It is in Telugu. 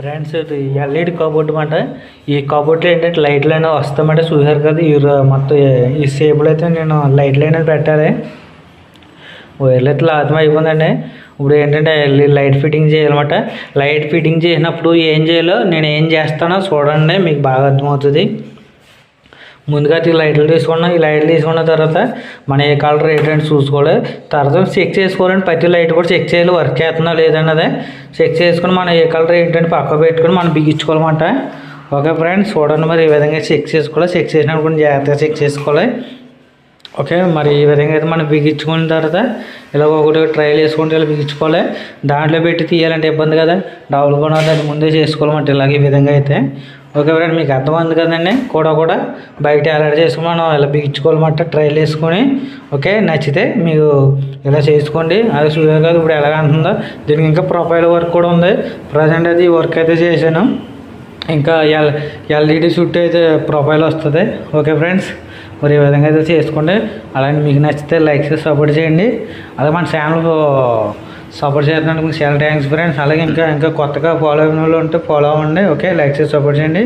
ఫ్రెండ్స్ ఇది ఎల్ఈడి కాబోర్డ్ మాట. ఈ కాబోర్డ్లో ఏంటంటే లైట్లు అనేవి వస్తామంటే చూసారు కదా ఈ మొత్తం ఈ- సేపులో అయితే నేను లైట్లు అనేది పెట్టాలి. వైర్లు అయితే లాతం అయిపోయిందండి ఇప్పుడు ఏంటంటే లైట్ ఫిట్టింగ్ చేయాలన్నమాట. లైట్ ఫిట్టింగ్ చేసినప్పుడు ఏం చేయాలో నేను ఏం చేస్తానో చూడండి మీకు బాగా అర్థమవుతుంది. ముందుగా ఈ లైట్లు తీసుకున్నాం. ఈ లైట్లు తీసుకున్న తర్వాత మన ఏ కలర్ ఏంటంటే చూసుకోవాలి. తర్వాత చెక్ చేసుకోవాలండి. ప్రతి లైట్ కూడా చెక్ చేయాలి. వర్క్ చేస్తున్నా లేదన్నదే చెక్ చేసుకుని మనం ఏ కలర్ ఏంటంటే పక్క పెట్టుకుని మనం బిగించుకోవాలన్నమాట. ఓకే ఫ్రెండ్స్ చూడండి మరి ఈ విధంగా చెక్ చేసుకోవాలి. చెక్ చేసినప్పుడు కొంచెం జాగ్రత్తగా చెక్ చేసుకోవాలి. ఓకే మరి ఈ విధంగా అయితే మనం బిగించుకున్న తర్వాత ఇలా ఒకటి ట్రైల్ వేసుకుంటే ఇలా బిగించుకోవాలి. దాంట్లో పెట్టి తీయాలంటే ఇబ్బంది కదా. డబుల్ కొనాలి. ముందే చేసుకోవాలన్నమాట ఇలాగ ఈ విధంగా అయితే. ఓకే ఫ్రెండ్ మీకు అర్థమైంది కదండి? కూడా కూడా బయట అలర్ట్ చేసుకుని మనం ఇలా బిగించుకోవాలన్నమాట ట్రైల్ వేసుకొని ఓకే? నచ్చితే మీరు ఇలా చేసుకోండి. అది చూసారు కాదు ఇప్పుడు ఎలాగ అంటుందో? దీనికి ఇంకా ప్రొఫైల్ వర్క్ కూడా ఉంది. ప్రజెంట్ అది వర్క్ అయితే చేశాను. ఇంకా ఎల్ ఎల్ఈడి షూట్ అయితే ప్రొఫైల్ వస్తుంది. Okay friends? మరి ఈ విధంగా అయితే చేసుకోండి. అలాగే మీకు నచ్చితే లైక్ చేసి సపోర్ట్ చేయండి. అలాగే మన ఛానల్ సపోర్ట్ చేస్తున్నందుకు మీకు చాలా థ్యాంక్స్ ఫ్రెండ్స్ అలాగే ఇంకా ఇంకా కొత్తగా ఫాలో అయిన వాళ్ళు ఉంటే ఫాలో అవ్వండి ఓకే లైక్ చేసి సపోర్ట్ చేయండి.